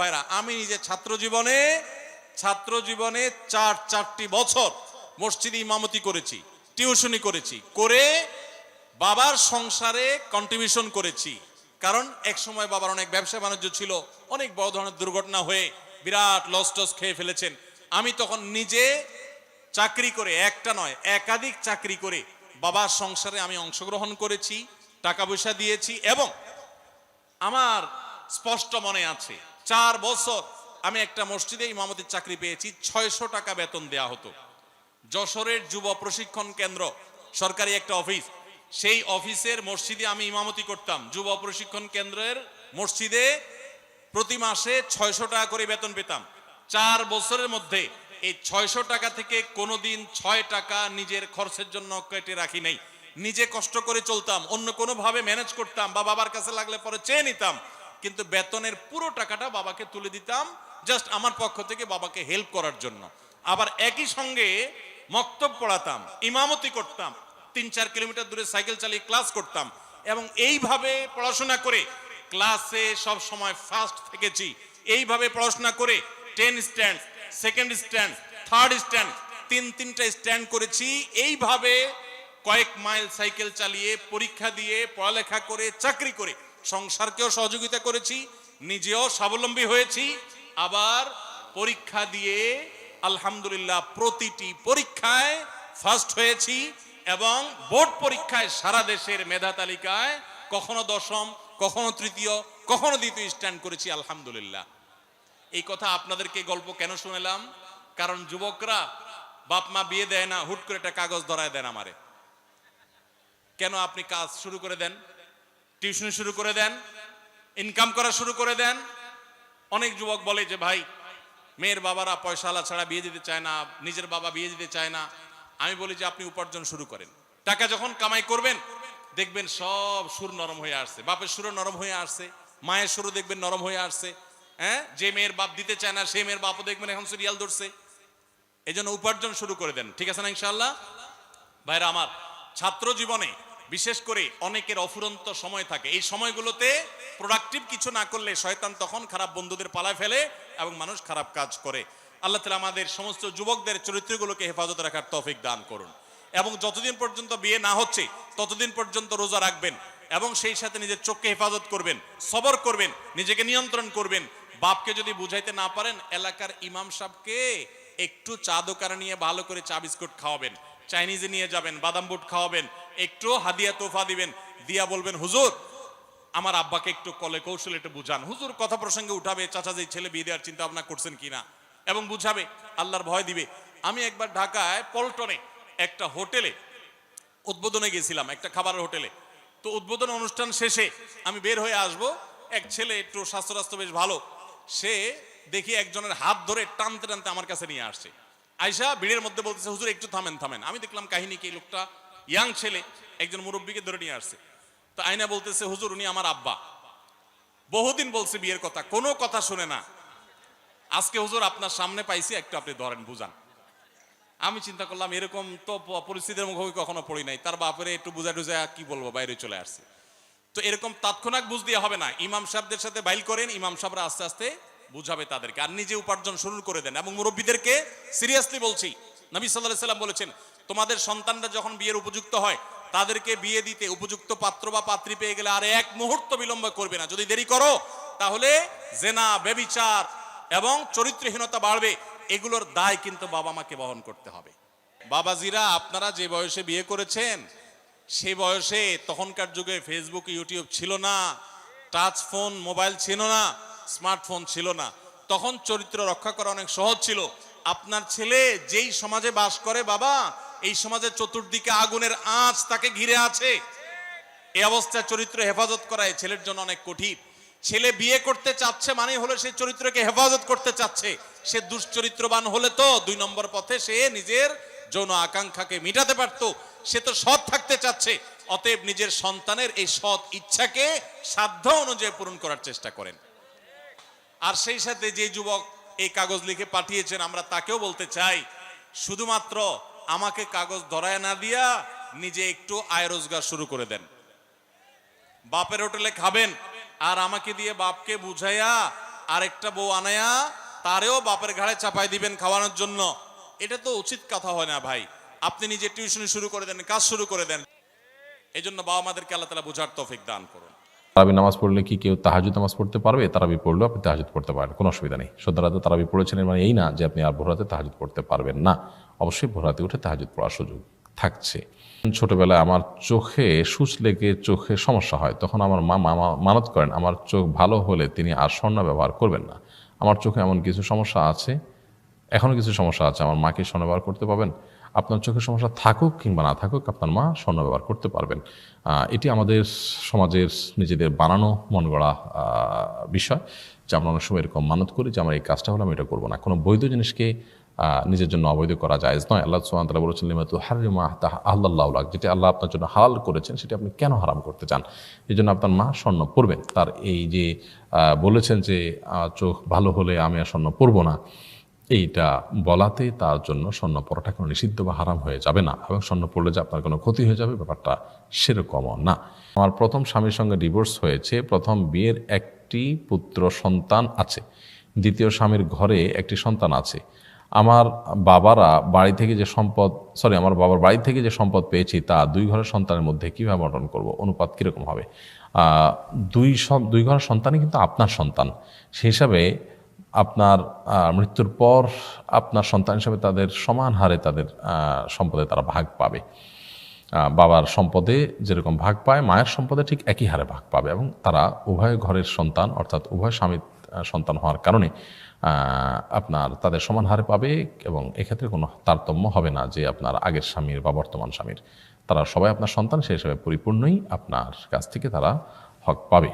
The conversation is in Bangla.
ভাইরা, আমি নিজে ছাত্র জীবনে ছাত্র জীবনে চার, চারটি বছর মসজিদে ইমামতি করেছি, টিউশনি করেছি, করে বাবার সংসারে কন্ট্রিবিউশন করেছি। কারণ এক সময় বাবার অনেক ব্যবসা বাণিজ্য ছিল, অনেক বড় ধরনের দুর্ঘটনা হয়ে বিরাট লস টস খেয়ে ফেলেছেন। আমি তখন নিজে চাকরি করে, একটা নয়, একাধিক চাকরি করে বাবার সংসারে আমি অংশগ্রহণ করেছি, টাকা পয়সা দিয়েছি এবং আমার স্পষ্ট মনে আছে চার বছর আমি একটা মসজিদে ইমামতির চাকরি পেয়েছি, ছয়শো টাকা বেতন দেয়া হতো। যশোরের যুব প্রশিক্ষণ কেন্দ্র, সরকারি একটা অফিস। সেই অফিসের মসজিদে আমি ইমামতি করতাম। যুব প্রশিক্ষণ কেন্দ্রের মসজিদে প্রতি মাসে ছয়শো টাকা করে বেতন পেতাম। চার বছরের মধ্যে এই ছয়শো টাকা থেকে কোনোদিন ছয় টাকা নিজের খরচের জন্য কেটে রাখি নাই। নিজে কষ্ট করে চলতাম, অন্য কোনো ভাবে ম্যানেজ করতাম বা বাবার কাছে লাগলে পরে চেয়ে নিতাম। কিন্তু বেতনের পুরো টাকাটা বাবাকে তুলে দিতাম জাস্ট আমার পক্ষ থেকে বাবাকে হেল্প করার জন্য। আবার একই সঙ্গে মক্তব পড়াতাম, ইমামতি করতাম, তিন চার কিলোমিটার দূরে সাইকেল চালিয়ে ক্লাস করতাম এবং এইভাবে পড়াশোনা করে ক্লাসে সব সময় ফার্স্ট থেকেছি। এইভাবে পড়াশোনা করে ten stand second stand third stand তিন তিনটা স্ট্যান্ড করেছি। এইভাবে কয়েক মাইল সাইকেল চালিয়ে পরীক্ষা দিয়ে পড়ালেখা করে, চাকরি করে সংসারকেও সহযোগিতা করেছি, নিজেও স্বাবলম্বী হয়েছি। আবার পরীক্ষা দিয়ে আলহামদুলিল্লাহ প্রতিটি পরীক্ষায় ফার্স্ট হয়েছি এবং বোর্ড পরীক্ষায় সারা দেশের মেধা তালিকায় কখনো দশম, কখনো তৃতীয়, কখনো দ্বিতীয় স্ট্যান্ড করেছি, আলহামদুলিল্লাহ। এই কথা আপনাদেরকে গল্প কেন শুনেলাম? কারণ যুবকরা বাপ মা বিয়ে দেয় না, হুট করে একটা কাগজ ধরায় দেন আমারে। কেন আপনি কাজ শুরু করে দেন? টিউশন শুরু করে দেন ইনকাম করা শুরু করে দেন। অনেক যুবক বলে যে, ভাই, মেয়ের বাবারা পয়সাওয়ালা ছাড়া বিয়ে দিতে চায় না, নিজের বাবা বিয়ে দিতে চায় না। আমি বলি যে, আপনি উপার্জন শুরু করেন। টাকা যখন কামাই করবেন, দেখবেন সব সুর নরম হয়ে আসছে। বাপের সুরও নরম হয়ে আসছে, মায়ের সুরও দেখবেন নরম হয়ে আসছে। হ্যাঁ? যে মেয়ের বাপ দিতে চায় না, সেই মেয়ের বাপও দেখবেন এখন সিরিয়াল ধরছে। এই উপার্জন শুরু করে দেন। ঠিক আছে না ইনশাল্লাহ ভাইরা আমার, ছাত্র জীবনে বিশেষ করে অনেকের অফুরন্ত সময় থাকে। এই সময়গুলোতে প্রোডাক্টিভ কিছু না করলে শয়তান তখন খারাপ বন্ধুদের পালায় ফেলে এবং মানুষ খারাপ কাজ করে। আল্লাহ তালা আমাদের সমস্ত যুবকদের চরিত্রগুলোকে হেফাজত রাখার তৌফিক দান করুন। এবং যতদিন পর্যন্ত বিয়ে না হচ্ছে, ততদিন পর্যন্ত রোজা রাখবেন এবং সেই সাথে নিজের চোখকে হেফাজত করবেন, সবর করবেন, নিজেকে নিয়ন্ত্রণ করবেন। বাপকে যদি বুঝাইতে না পারেন, এলাকার ইমাম সাহেবকে একটু চা দোকানে নিয়ে ভালো করে চা বিস্কুট খাওয়াবেন। চাইনিজে নিয়ে যাবেন, বাদাম বুট খাওয়াবেন একটু হাদিয়া তোফা দিবেন, দিয়া বলবেন, হুজুর, আমার আব্বাকে একটু কলে কৌশল একটু বুঝান। হুজুর কথা প্রসঙ্গে উঠাবে, চাচা যে ছেলে বিয়ে দেওয়ার চিন্তা ভাবনা করছেন কিনা? এবং বুঝাবে, আল্লাহর ভয় দিবে। আমি একবার ঢাকায় পল্টনে একটা হোটেলে উদ্বোধনে গেছিলাম, একটা খাবারের হোটেলে। তো উদ্বোধন অনুষ্ঠান শেষে আমি বের হয়ে আসব, এক ছেলে একটু স্বাস্থ্য রাস্ত্র বেশ ভালো। সে দেখি একজনের হাত ধরে টানতে টানতে আমার কাছে নিয়ে আসছে। আয়সা ভিড়ের মধ্যে বলতেছে, হুজুর, একটু থামেন থামেন। আমি দেখলাম কাহিনী কি, লোকটা ইয়াং ছেলে, একজন মুরব্বীকে ধরে নিয়ে আসছে। তো আয়না বলতেছে, হুজুর, উনি আমার আব্বা। বহুদিন বলছে বিয়ের কথা, কোনো কথা শুনে না। আজকে, হুজুর, আপনার সামনে পাইছি, একটু আপনি ধরেন, বুঝান। আমি চিন্তা করলাম, এরকম তো পরিস্থিতির মুখোমুখি কখনো পড়ি নাই। তার বাপরে একটু বুঝা টুজা কি বলব, বাইরে চলে আসছে। তো এরকম তাৎক্ষণিক বুঝ দিয়ে হবে না। ইমাম সাহেবদের সাথে বাইল করেন, ইমাম সাহেবরা আস্তে আস্তে বুঝাবে তাদেরকে। আর নিজে উপার্জন শুরু করে দেন। এবং মুরব্বীদেরকে সিরিয়াসলি বলছি, নবী সাল্লাহ সাল্লাম বলেছেন তোমাদের সন্তানরা যখন বিয়ের উপযুক্ত হয়, তাদেরকে বিয়ে দিতে উপযুক্ত পাত্র বা পাত্রী পেয়ে গেলে আর এক মুহূর্ত বিলম্ব করবে না। যদি দেরি করো, তাহলে জেনা বেবিচার এবং চরিত্রহীনতা বাড়বে। এগুলোর দায় কিন্তু বাবা মাকে বহন করতে হবে। বাবাজিরা, আপনারা যে বয়সে বিয়ে করেছেন, সে বয়সে তখনকার যুগে ফেসবুক ইউটিউব ছিল না, টাচ ফোন, মোবাইল ছিল না, স্মার্টফোন ছিল না। তখন চরিত্র রক্ষা করা অনেক সহজ ছিল। আপনার ছেলে যেই সমাজে বাস করে বাবা এই সমাজের চতুর্দিকে আগুনের আঁচ তাকে ঘিরে আছে। এই অবস্থায় চরিত্র হেফাজত করা এই ছেলের জন্য অনেক কঠিন। ছেলে বিয়ে করতে চাচ্ছে মানে হলো সে চরিত্রকে হেফাজত করতে চাচ্ছে। সে দুশ্চরিত্রবান হলে তো দুই নম্বর পথে সে নিজের যৌন আকাঙ্ক্ষাকে মিটাতে পারতো। সে তো সৎ থাকতে চাচ্ছে। অতএব নিজের সন্তানের এই সৎ ইচ্ছাকে সাধ্য অনুযায়ী পূরণ করার চেষ্টা করেন। আর সেই সাথে যে যুবক এই কাগজ লিখে পাঠিয়েছেন, আমরা তাকেও বলতে চাই, শুধুমাত্র আমাকে কাগজ ধরায় না দিয়া নিজে একটু আয় রোজগার শুরু করে দেন। বাপের হোটেলে খাবেন আর আমাকে দিয়ে বাপকে বুঝাইয়া আরেকটা বউ আনায়া তারেও বাপের ঘাড়ে চাপাই দিবেন খাওয়ানোর জন্য। এটা তো উচিত কথা হয় না ভাই। আপনি নিজে টিউশন শুরু করে দেন, কাজ শুরু করে দেন। এই জন্য বাবা মাদেরকে আল্লাহ তালা বোঝার তৌফিক দান করুন। তারাবি নামাজ পড়লে কি কেউ তাহাজুদ নামাজ পড়তে পারবে? তারাবি পড়লেও আপনি তাহাজুদ পড়তে পারেন কোনো অসুবিধা নেই। সদ্যরাতে তারাবি পড়েছিলেন মানে এই না যে আপনি আর ভোরাতে তাহাজুদ পড়তে পারবেন না। অবশ্যই ভোরাতে উঠে তাহাজুদ পড়ার সুযোগ থাকছে। ছোটবেলায় আমার চোখে, সুচ লেগে চোখে সমস্যা হয়। তখন আমার মা মামা মানত করেন, আমার চোখ ভালো হলে তিনি আর স্বর্ণ ব্যবহার করবেন না। আমার চোখে এমন কিছু সমস্যা আছে এখনও কিছু সমস্যা আছে। আমার মাকে স্বর্ণ ব্যবহার করতে পারবেন? আপনার চোখের সমস্যা থাকুক কিংবা না থাকুক, আপনার মা স্বর্ণ ব্যবহার করতে পারবেন। এটি আমাদের সমাজের নিজেদের বানানো মন গড়া বিষয়, যে আমরা অনেক সময় এরকম মানত করি যে আমার এই কাজটা হলে আমি এটা করব না। কোনো বৈধ জিনিসকে নিজের জন্য অবৈধ করা যায় নয়। আল্লাহ সুমান তালা বলেছেন লিমাতু হারিমা আল্লাহ যেটি আল্লাহ আপনার জন্য হালাল করেছেন, সেটি আপনি কেন হারাম করতে চান? এই জন্য আপনার মা স্বর্ণ পরবেন। তার এই যে বলেছেন যে চোখ ভালো হলে আমি আর স্বর্ণ পরবো না। এইটা বলাতে তার জন্য স্বর্ণ পড়াটা কোনো নিষিদ্ধ বা হারাম হয়ে যাবে না এবং স্বর্ণ পড়লে যে আপনার কোনো ক্ষতি হয়ে যাবে ব্যাপারটা সেরকমও না। আমার প্রথম স্বামীর সঙ্গে ডিভোর্স হয়েছে, প্রথম বিয়ের একটি পুত্র সন্তান আছে, দ্বিতীয় স্বামীর ঘরে একটি সন্তান আছে। আমার বাবারা বাড়ি থেকে যে সম্পদ সরি আমার বাবার বাড়ি থেকে যে সম্পদ পেয়েছি তা দুই ঘরের সন্তানের মধ্যে কীভাবে বন্টন করব, অনুপাত কীরকম হবে? দুই দুই ঘরের সন্তানই কিন্তু আপনার সন্তান। সেই হিসাবে আপনার মৃত্যুর পর আপনার সন্তান হিসেবে তাদের সমান হারে তাদের সম্পদে তারা ভাগ পাবে। বাবার সম্পদে যেরকম ভাগ পায়, মায়ের সম্পদে ঠিক একই হারে ভাগ পাবে এবং তারা উভয় ঘরের সন্তান অর্থাৎ উভয় স্বামীর সন্তান হওয়ার কারণে আপনার তাদের সমান হারে পাবে এবং এক্ষেত্রে কোনো তারতম্য হবে না যে আপনার আগের স্বামীর বা বর্তমান স্বামীর। তারা সবাই আপনার সন্তান সেই হিসাবে পরিপূর্ণই আপনার কাছ থেকে তারা হক পাবে।